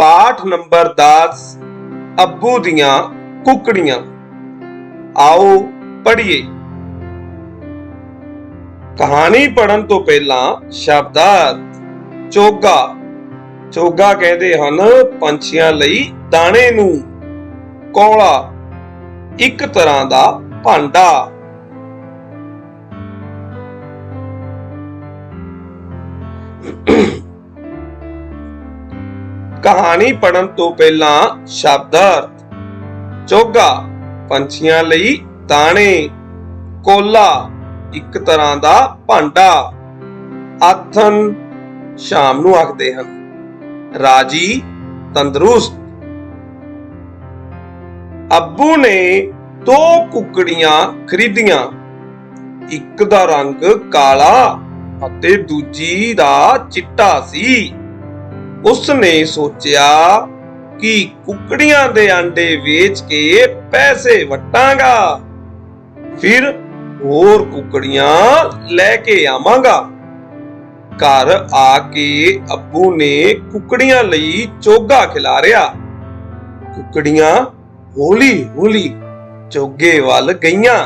ਪਾਠ ਨੰਬਰ 10 ਅੱਬੂ ਦੀਆਂ ਕੁਕੜੀਆਂ। ਆਓ ਪੜ੍ਹੀਏ। ਕਹਾਣੀ ਪੜਨ ਤੋਂ ਪਹਿਲਾਂ ਸ਼ਬਦਾਰਥ, ਚੋਗਾ। ਚੋਗਾ ਕਹਿੰਦੇ ਹਨ ਪੰਛੀਆਂ ਲਈ ਦਾਣੇ ਨੂੰ। ਕੋਲਾ, ਇੱਕ ਤਰ੍ਹਾਂ ਦਾ ਭਾਂਡਾ। ਕਹਾਣੀ ਪੜਨ ਤੋਂ ਪਹਿਲਾਂ ਸ਼ਬਦਾਰਥ। ਚੋਗਾ, ਪੰਛੀਆਂ ਲਈ ਦਾਣੇ। ਕੋਲਾ, ਇੱਕ ਤਰ੍ਹਾਂ ਦਾ ਭਾਂਡਾ। ਆਥਨ ਸ਼ਾਮ ਨੂੰ ਆਖਦੇ ਹਨ। ਰਾਜੀ, ਤੰਦਰੁਸਤ। ਅੱਬੂ ਨੇ ਦੋ ਕੁਕੜੀਆਂ ਖਰੀਦੀਆਂ। ਇੱਕ ਦਾ ਰੰਗ ਕਾਲਾ ਅਤੇ ਦੂਜੀ ਦਾ ਚਿੱਟਾ ਸੀ। ਉਸ ਨੇ ਸੋਚਿਆ ਕਿ ਕੁਕੜੀਆਂ ਦੇ ਆਂਡੇ ਵੇਚ ਕੇ ਪੈਸੇ ਵਟਾਂਗਾ। ਫਿਰ ਹੋਰ ਕੁਕੜੀਆਂ ਲੈ ਕੇ ਆਵਾਂਗਾ। ਘਰ ਆ ਕੇ ਅੱਬੂ ਨੇ ਕੁਕੜੀਆਂ ਲਈ ਚੋਗਾ ਖਿਲਾਰਿਆ। ਕੁਕੜੀਆਂ ਹੌਲੀ ਹੌਲੀ ਚੋਗੇ ਵੱਲ ਗਈਆਂ।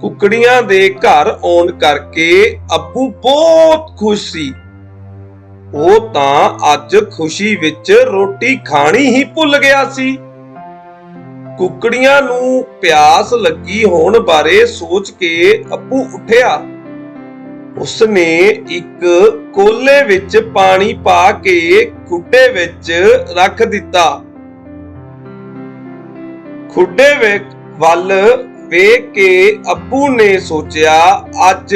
ਕੁਕੜੀਆਂ ਦੇ ਘਰ ਆਉਣ ਕਰਕੇ ਅੱਬੂ ਬਹੁਤ ਖੁਸ਼ ਸੀ। ਉਹ ਤਾਂ ਅੱਜ ਖੁਸ਼ੀ ਵਿੱਚ ਰੋਟੀ ਖਾਣੀ ਹੀ ਭੁੱਲ ਗਿਆ ਸੀ। ਕੁਕੜੀਆਂ ਨੂੰ ਪਿਆਸ ਲੱਗੀ ਹੋਣ ਬਾਰੇ ਸੋਚ ਕੇ ਅੱਬੂ ਉੱਠਿਆ। ਉਸਨੇ ਇੱਕ ਕੋਲੇ ਵਿੱਚ ਪਾਣੀ ਪਾ ਕੇ ਖੁੱਡੇ ਵਿੱਚ ਰੱਖ ਦਿੱਤਾ। ਖੁੱਡੇ ਵਿੱਚ ਵੱਲ ਵੇਖ ਕੇ ਅੱਬੂ ਨੇ ਸੋਚਿਆ, ਅੱਜ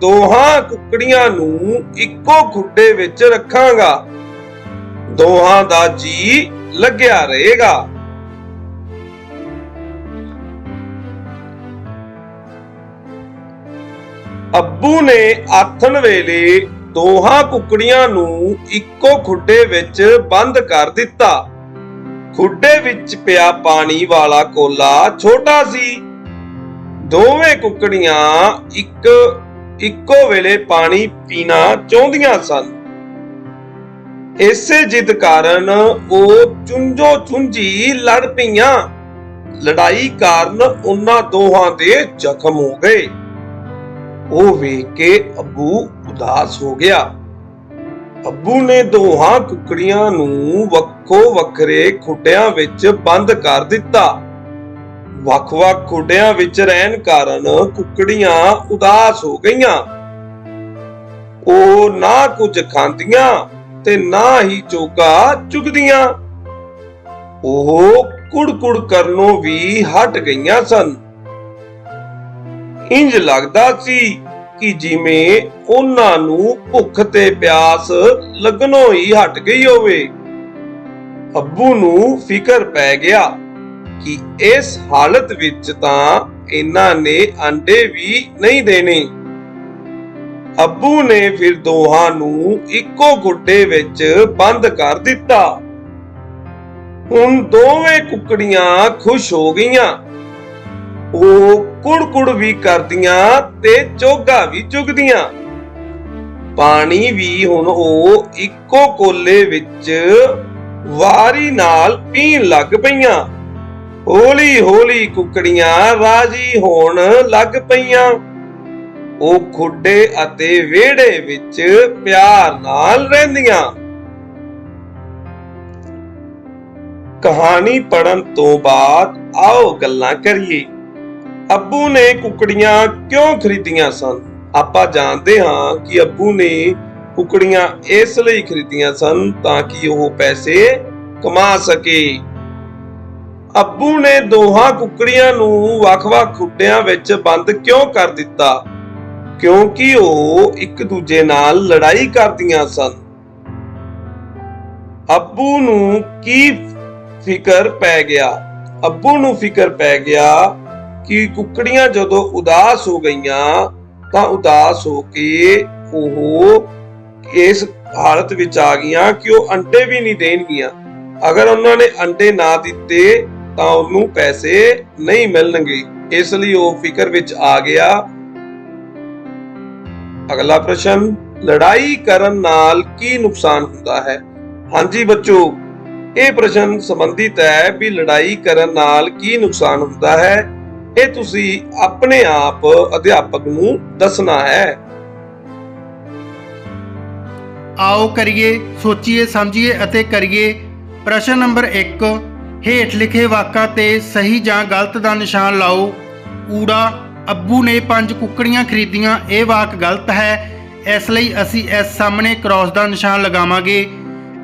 ਦੋਹਾਂ ਕੁਕੜੀਆਂ ਨੂੰ ਇੱਕੋ ਖੁੱਡੇ ਵਿੱਚ ਰੱਖਾਂਗਾ। ਦੋਹਾਂ ਦਾ ਜੀ ਲੱਗਿਆ ਰਹੇਗਾ। ਅੱਬੂ ਨੇ ਆਥਣ ਵੇਲੇ ਦੋਹਾਂ ਕੁਕੜੀਆਂ ਨੂੰ ਇੱਕੋ ਖੁੱਡੇ ਵਿੱਚ ਬੰਦ ਕਰ ਦਿੱਤਾ। ਖੁੱਡੇ ਵਿੱਚ ਪਿਆ ਪਾਣੀ ਵਾਲਾ ਕੋਲਾ ਛੋਟਾ ਸੀ। ਦੋਵੇਂ ਕੁੱਕੜੀਆਂ ਇੱਕ ਇੱਕੋ ਵੇਲੇ ਪਾਣੀ ਪੀਣਾ ਚਾਹੁੰਦੀਆਂ ਸਨ। ਇਸੇ ਜਿੱਦ ਕਾਰਨ ਉਹ ਚੁੰਝੋ ਚੁੰਝੀ ਲੜ ਪਈਆਂ। ਲੜਾਈ ਕਾਰਨ ਉਹਨਾਂ ਦੋਹਾਂ ਦੇ ਜ਼ਖਮ ਹੋ ਗਏ। ਉਹ ਵੇਖ ਕੇ ਅੱਬੂ ਉਦਾਸ ਹੋ ਗਿਆ। ਅੱਬੂ ਨੇ ਦੋਹਾਂ ਕੁਕੜੀਆਂ ਨੂੰ ਵੱਖੋ ਵੱਖਰੇ ਖੁੱਡਿਆਂ ਵਿੱਚ ਬੰਦ ਕਰ ਦਿੱਤਾ। ਵੱਖ-ਵੱਖ ਖੁੱਡਿਆਂ ਵਿੱਚ ਰਹਿਣ ਕਾਰਨ ਕੁਕੜੀਆਂ ਉਦਾਸ ਹੋ ਗਈਆਂ। ਉਹ ਨਾ ਕੁਝ ਖਾਂਦੀਆਂ ਤੇ ਨਾ ਹੀ ਚੋਗਾ ਚੁਗਦੀਆਂ। ਉਹ ਕੁੜ-ਕੁੜ ਕਰਨੋਂ ਵੀ ਹਟ ਗਈਆਂ ਸਨ। ਇੰਜ ਲੱਗਦਾ ਸੀ ਕਿ ਜਿਵੇਂ ਉਹਨਾਂ ਨੂੰ ਭੁੱਖ ਤੇ ਪਿਆਸ ਲੱਗਣੋਂ ਹੀ ਹਟ ਗਈ ਹੋਵੇ। ਅੱਬੂ ਨੂੰ ਫਿਕਰ ਪੈ ਗਿਆ। ਕਿ ਇਸ ਹਾਲਤ ਵਿੱਚ ਤਾਂ ਇਹਨਾਂ ਨੇ ਅੰਡੇ ਵੀ ਨਹੀਂ ਦੇਣੇ। ਅੱਬੂ ਨੇ ਫਿਰ ਦੋਹਾਂ ਨੂੰ ਇੱਕੋ ਗੁੱਡੇ ਵਿੱਚ ਬੰਦ ਕਰ ਦਿੱਤਾ। ਹੁਣ ਦੋਵੇਂ ਕੁਕੜੀਆਂ ਖੁਸ਼ ਹੋ ਗਈਆਂ। ਉਹ ਕੁੜ-ਕੁੜ ਵੀ ਕਰਦੀਆਂ ਤੇ ਚੋਗਾ ਵੀ ਚੁਗਦੀਆਂ। ਪਾਣੀ ਵੀ ਹੁਣ ਉਹ ਇੱਕੋ ਕੋਲੇ ਵਿੱਚ ਵਾਰੀ ਨਾਲ ਪੀਣ ਲੱਗ ਪਈਆਂ। ਹੌਲੀ-ਹੌਲੀ ਕੁਕੜੀਆਂ ਰਾਜੀ ਹੋਣ ਲੱਗ ਪਈਆਂ। ਉਹ ਖੁੱਡੇ ਅਤੇ ਵਿਹੜੇ ਵਿੱਚ ਪਿਆਰ ਨਾਲ ਰਹਿੰਦੀਆਂ। ਕਹਾਣੀ ਪੜਨ ਤੋਂ ਬਾਅਦ ਆਓ ਗੱਲਾਂ ਕਰੀਏ। ਅੱਬੂ ਨੇ ਕੁਕੜੀਆਂ ਕਿਉਂ ਖਰੀਦੀਆਂ ਸਨ? ਆਪਾਂ ਜਾਣਦੇ ਹਾਂ ਕਿ ਅੱਬੂ ਨੇ ਕੁਕੜੀਆਂ ਇਸ ਲਈ ਖਰੀਦੀਆਂ ਸਨ ਤਾਂ ਕਿ ਉਹ ਪੈਸੇ ਕਮਾ ਸਕੇ। ਅੱਬੂ ਨੇ ਦੋਹਾਂ ਕੁਕੜੀਆਂ ਨੂੰ ਵੱਖ-ਵੱਖ ਖੁੱਡਿਆਂ ਵਿੱਚ ਬੰਦ ਕਿਉਂ ਕਰ ਦਿੱਤਾ? ਕਿਉਂਕਿ ਉਹ ਇੱਕ ਦੂਜੇ ਨਾਲ ਲੜਾਈ ਕਰਦੀਆਂ ਸਨ। ਅੱਬੂ ਨੂੰ ਕੀ ਫਿਕਰ ਪੈ ਗਿਆ? ਅੱਬੂ ਨੂੰ ਫਿਕਰ ਪੈ ਗਿਆ ਕਿ ਕੁਕੜੀਆਂ ਜਦੋਂ ਉਦਾਸ ਹੋ ਗਈਆਂ, ਤਾਂ ਉਦਾਸ ਹੋ ਕੇ ਉਹ ਇਸ ਹਾਲਤ ਵਿੱਚ ਆ ਗਈਆਂ ਕਿ ਉਹ ਅੰਡੇ ਵੀ ਨਹੀਂ ਦੇਣਗੀਆਂ। ਅਗਰ ਉਹਨਾਂ ਨੇ ਅੰਡੇ ਨਾ ਦਿੱਤੇ ਤਾਂ ਉਹਨੂੰ ਪੈਸੇ ਨਹੀਂ ਮਿਲਣਗੇ। ਇਸ ਲਈ ਉਹ ਫਿਕਰ ਵਿੱਚ ਆ ਗਿਆ। ਅਗਲਾ ਪ੍ਰਸ਼ਨ, ਲੜਾਈ ਕਰਨ ਨਾਲ ਕੀ ਨੁਕਸਾਨ ਹੁੰਦਾ ਹੈ? ਹਾਂਜੀ ਬੱਚੋ, ਇਹ ਪ੍ਰਸ਼ਨ ਸੰਬੰਧਿਤ ਹੈ ਵੀ ਲੜਾਈ ਕਰਨ ਨਾਲ ਕੀ ਨੁਕਸਾਨ ਹੁੰਦਾ ਹੈ। ਇਹ ਤੁਸੀਂ ਆਪਣੇ ਆਪ ਅਧਿਆਪਕ ਨੂੰ ਦੱਸਣਾ ਹੈ। ਆਓ ਕਰੀਏ, ਸੋਚੀਏ, ਸਮਝੀਏ ਅਤੇ ਕਰੀਏ। ਪ੍ਰਸ਼ਨ ਨੰਬਰ 1 ਹੇਠ ਲਿਖੇ ਵਾਕਾਂ ਤੇ ਸਹੀ ਜਾਂ ਗਲਤ ਦਾ ਨਿਸ਼ਾਨ ਲਾਓ। ਊੜਾ ਅੱਬੂ ਨੇ ਪੰਜ ਕੁੱਕੜੀਆਂ ਖਰੀਦੀਆਂ, ਇਹ ਵਾਕ ਗਲਤ ਹੈ। ਇਸ ਲਈ ਅਸੀਂ ਇਸ ਸਾਹਮਣੇ ਕ੍ਰਾਸ ਦਾ ਨਿਸ਼ਾਨ ਲਗਾਵਾਂਗੇ।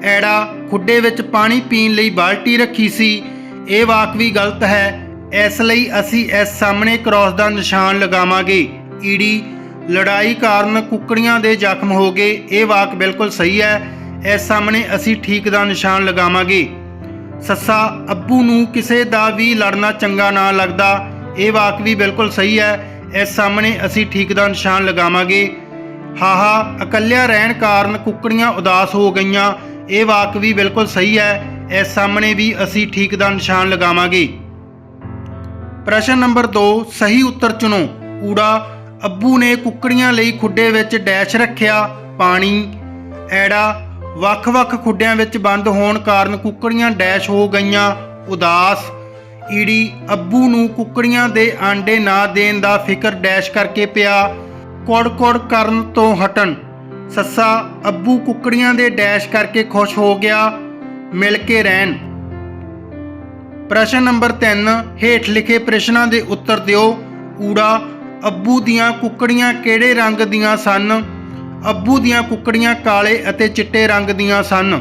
ਐੜਾ, ਖੁੱਡੇ ਵਿੱਚ ਪਾਣੀ ਪੀਣ ਲਈ ਬਾਲਟੀ ਰੱਖੀ ਸੀ, ਇਹ ਵਾਕ ਵੀ ਗਲਤ ਹੈ। ਇਸ ਲਈ ਅਸੀਂ ਇਸ ਸਾਹਮਣੇ ਕ੍ਰਾਸ ਦਾ ਨਿਸ਼ਾਨ ਲਗਾਵਾਂਗੇ। ਈੜੀ, ਲੜਾਈ ਕਾਰਨ ਕੁੱਕੜੀਆਂ ਦੇ ਜ਼ਖਮ ਹੋ ਗਏ, ਇਹ ਵਾਕ ਬਿਲਕੁਲ ਸਹੀ ਹੈ। ਇਸ ਸਾਹਮਣੇ ਅਸੀਂ ਠੀਕ ਦਾ ਨਿਸ਼ਾਨ ਲਗਾਵਾਂਗੇ। ਸੱਸਾ, ਅੱਬੂ ਨੂੰ ਕਿਸੇ ਦਾ ਵੀ ਲੜਨਾ ਚੰਗਾ ਨਾ ਲੱਗਦਾ। ਇਹ ਵਾਕ ਵੀ ਬਿਲਕੁਲ ਸਹੀ ਹੈ। ਇਸ ਸਾਹਮਣੇ ਅਸੀਂ ਠੀਕ ਦਾ ਨਿਸ਼ਾਨ ਲਗਾਵਾਂਗੇ। ਹਾਹਾ, ਇਕੱਲਿਆ ਰਹਿਣ ਕਾਰਨ ਕੁੱਕੜੀਆਂ ਉਦਾਸ ਹੋ ਗਈਆਂ। ਇਹ ਵਾਕ ਵੀ ਬਿਲਕੁਲ ਸਹੀ ਹੈ। ਇਸ ਸਾਹਮਣੇ ਵੀ ਅਸੀਂ ਠੀਕ ਦਾ ਨਿਸ਼ਾਨ ਲਗਾਵਾਂਗੇ। ਪ੍ਰਸ਼ਨ ਨੰਬਰ 2 ਸਹੀ ਉੱਤਰ ਚੁਣੋ। ਊੜਾ ਅੱਬੂ ਨੇ ਕੁੱਕੜੀਆਂ ਲਈ ਖੁੱਡੇ ਵਿੱਚ ਡੈਸ਼ ਰੱਖਿਆ। ਪਾਣੀ, ਐੜਾ ਵੱਖ-ਵੱਖ ਖੁੱਡਿਆਂ ਵਿੱਚ ਬੰਦ ਹੋਣ ਕਾਰਨ ਕੁੱਕੜੀਆਂ ਡੈਸ਼ ਹੋ ਗਈਆਂ। ਉਦਾਸ। ਈੜੀ ਅੱਬੂ ਨੂੰ ਕੁੱਕੜੀਆਂ ਦੇ ਆਂਡੇ ਨਾ ਦੇਣ ਦਾ ਫਿਕਰ ਡੈਸ਼ ਕਰਕੇ ਪਿਆ। ਕੋੜ-ਕੋੜ ਕਰਨ ਤੋਂ ਹਟਣ। ਸੱਸਾ ਅੱਬੂ ਕੁੱਕੜੀਆਂ ਦੇ ਡੈਸ਼ ਕਰਕੇ ਖੁਸ਼ ਹੋ ਗਿਆ। ਮਿਲ ਕੇ ਰਹਿਣ। ਪ੍ਰਸ਼ਨ ਨੰਬਰ 3 ਹੇਠ ਲਿਖੇ ਪ੍ਰਸ਼ਨਾਂ ਦੇ ਉੱਤਰ ਦਿਓ। ਊੜਾ, ਅੱਬੂ ਦੀਆਂ ਕੁੱਕੜੀਆਂ ਕਿਹੜੇ ਰੰਗ ਦੀਆਂ ਸਨ? ਅੱਬੂ ਦੀਆਂ ਕੁੱਕੜੀਆਂ ਕਾਲੇ ਅਤੇ ਚਿੱਟੇ ਰੰਗ ਦੀਆਂ ਸਨ।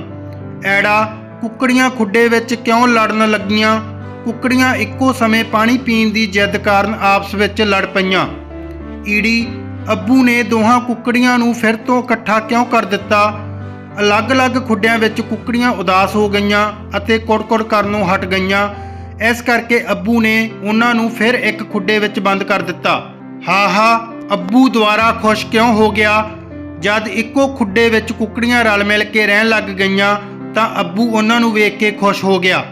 ਐੜਾ, ਕੁੱਕੜੀਆਂ ਖੁੱਡੇ ਵਿੱਚ ਕਿਉਂ ਲੜਨ ਲੱਗੀਆਂ? ਕੁੱਕੜੀਆਂ ਇੱਕੋ ਸਮੇਂ ਪਾਣੀ ਪੀਣ ਦੀ ਜਿੱਦ ਕਾਰਨ ਆਪਸ ਵਿੱਚ ਲੜ ਪਈਆਂ। ਈੜੀ, ਅੱਬੂ ਨੇ ਦੋਹਾਂ ਕੁੱਕੜੀਆਂ ਨੂੰ ਫਿਰ ਤੋਂ ਇਕੱਠਾ ਕਿਉਂ ਕਰ ਦਿੱਤਾ? ਅਲੱਗ-ਅਲੱਗ ਖੁੱਡਿਆਂ ਵਿੱਚ ਕੁੱਕੜੀਆਂ ਉਦਾਸ ਹੋ ਗਈਆਂ ਅਤੇ ਕੁੜ-ਕੁੜ ਕਰਨੋਂ ਹਟ ਗਈਆਂ। ਇਸ ਕਰਕੇ ਅੱਬੂ ਨੇ ਉਹਨਾਂ ਨੂੰ ਫਿਰ ਇੱਕ ਖੁੱਡੇ ਵਿੱਚ ਬੰਦ ਕਰ ਦਿੱਤਾ। ਹਾ-ਹਾ, ਅੱਬੂ ਦੁਆਰਾ ਖੁਸ਼ ਕਿਉਂ ਹੋ ਗਿਆ? ਜਦ ਇੱਕੋ ਖੁੱਡੇ ਵਿੱਚ ਕੁੱਕੜੀਆਂ ਰਲ ਮਿਲ ਕੇ ਰਹਿਣ ਲੱਗ ਗਈਆਂ, ਤਾਂ ਅੱਬੂ ਉਹਨਾਂ ਨੂੰ ਵੇਖ ਕੇ ਖੁਸ਼ ਹੋ ਗਿਆ।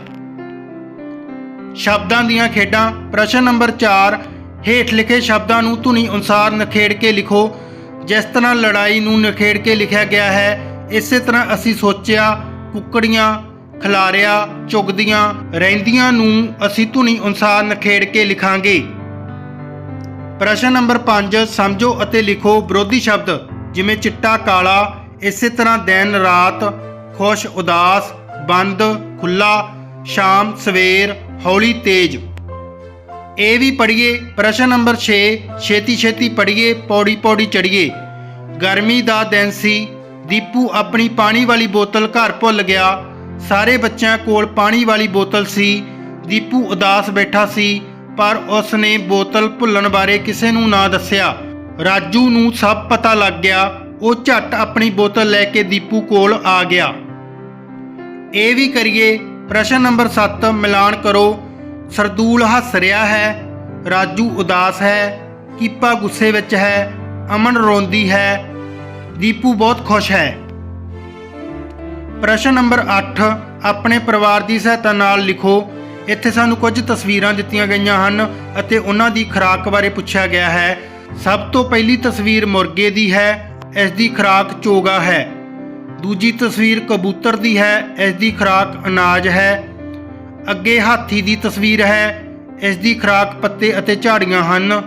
ਸ਼ਬਦਾਂ ਦੀਆਂ ਖੇਡਾਂ, ਪ੍ਰਸ਼ਨ ਨੰਬਰ 4 ਹੇਠ ਲਿਖੇ ਸ਼ਬਦਾਂ ਨੂੰ ਧੁਨੀ ਅਨੁਸਾਰ ਨਖੇੜ ਕੇ ਲਿਖੋ। ਜਿਸ ਤਰ੍ਹਾਂ ਲੜਾਈ ਨੂੰ ਨਖੇੜ ਕੇ ਲਿਖਿਆ ਗਿਆ ਹੈ, ਇਸੇ ਤਰ੍ਹਾਂ ਅਸੀਂ ਸੋਚਿਆ, ਕੁੱਕੜੀਆਂ ਖਿਲਾਰਿਆ, ਚੁਗਦੀਆਂ ਰਹਿੰਦੀਆਂ ਨੂੰ ਅਸੀਂ ਧੁਨੀ ਅਨੁਸਾਰ ਨਖੇੜ ਕੇ ਲਿਖਾਂਗੇ। ਪ੍ਰਸ਼ਨ ਨੰਬਰ 5 ਸਮਝੋ ਅਤੇ ਲਿਖੋ ਵਿਰੋਧੀ ਸ਼ਬਦ। ਜਿਵੇਂ ਚਿੱਟਾ ਕਾਲਾ, ਇਸੇ ਤਰ੍ਹਾਂ ਦਿਨ ਰਾਤ ਖੁਸ਼, ਉਦਾਸ, ਬੰਦ ਖੁੱਲਾ ਸ਼ਾਮ, ਸਵੇਰ, ਹੌਲੀ, ਤੇਜ। ਇਹ ਵੀ ਪੜ੍ਹੀਏ, ਪ੍ਰਸ਼ਨ ਨੰਬਰ 6 ਛੇਤੀ ਛੇਤੀ ਪੜ੍ਹੀਏ, ਪੌੜੀ ਪੌੜੀ ਚੜੀਏ ਗਰਮੀ ਦਾ ਦਿਨ ਸੀ, ਦੀਪੂ ਆਪਣੀ ਪਾਣੀ ਵਾਲੀ ਬੋਤਲ ਘਰ ਭੁੱਲ ਗਿਆ। ਸਾਰੇ ਬੱਚਿਆਂ ਕੋਲ ਪਾਣੀ ਵਾਲੀ ਬੋਤਲ ਸੀ, ਦੀਪੂ ਉਦਾਸ ਬੈਠਾ ਸੀ, ਪਰ ਉਸ ਨੇ ਬੋਤਲ ਭੁੱਲਣ ਬਾਰੇ ਕਿਸੇ ਨੂੰ ਨਾ ਦੱਸਿਆ। ਰਾਜੂ ਨੂੰ ਸਭ ਪਤਾ ਲੱਗ ਗਿਆ। ਉਹ ਝੱਟ ਆਪਣੀ ਬੋਤਲ ਲੈ ਕੇ ਦੀਪੂ ਕੋਲ ਆ ਗਿਆ। ਇਹ ਵੀ ਕਰੀਏ, ਪ੍ਰਸ਼ਨ ਨੰਬਰ 7 ਮਿਲਾਨ ਕਰੋ। ਸਰਦੂਲ ਹੱਸ ਰਿਹਾ ਹੈ। ਰਾਜੂ ਉਦਾਸ ਹੈ ਕੀਪਾ ਗੁੱਸੇ ਵਿੱਚ ਹੈ, ਅਮਨ ਰੋਂਦੀ ਹੈ। ਦੀਪੂ ਬਹੁਤ ਖੁਸ਼ ਹੈ। ਪ੍ਰਸ਼ਨ ਨੰਬਰ 8 ਆਪਣੇ ਪਰਿਵਾਰ ਦੀ ਸਹਾਇਤਾ ਨਾਲ ਲਿਖੋ। ਇੱਥੇ ਸਾਨੂੰ ਕੁਝ ਤਸਵੀਰਾਂ ਦਿੱਤੀਆਂ ਗਈਆਂ ਹਨ ਅਤੇ ਉਹਨਾਂ ਦੀ ਖੁਰਾਕ ਬਾਰੇ ਪੁੱਛਿਆ ਗਿਆ ਹੈ। ਸਭ ਤੋਂ ਪਹਿਲੀ ਤਸਵੀਰ ਮੁਰਗੇ ਦੀ ਹੈ ਇਸ ਦੀ ਖੁਰਾਕ ਚੋਗਾ ਹੈ। ਦੂਜੀ ਤਸਵੀਰ ਕਬੂਤਰ ਦੀ ਹੈ ਇਸ ਦੀ ਖੁਰਾਕ ਅਨਾਜ ਹੈ। ਅੱਗੇ ਹਾਥੀ ਦੀ ਤਸਵੀਰ ਹੈ ਇਸ ਦੀ ਖੁਰਾਕ ਪੱਤੇ ਅਤੇ ਝਾੜੀਆਂ ਹਨ।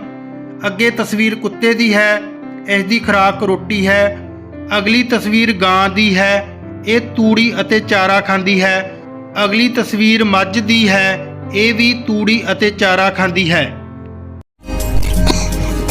ਅੱਗੇ ਤਸਵੀਰ ਕੁੱਤੇ ਦੀ ਹੈ ਇਸ ਦੀ ਖੁਰਾਕ ਰੋਟੀ ਹੈ। ਅਗਲੀ ਤਸਵੀਰ ਗਾਂ ਦੀ ਹੈ, ਇਹ ਤੂੜੀ ਅਤੇ ਚਾਰਾ ਖਾਂਦੀ ਹੈ। ਅਗਲੀ ਤਸਵੀਰ ਮੱਝ ਦੀ ਹੈ, ਇਹ ਵੀ ਤੂੜੀ ਅਤੇ ਚਾਰਾ ਖਾਂਦੀ ਹੈ।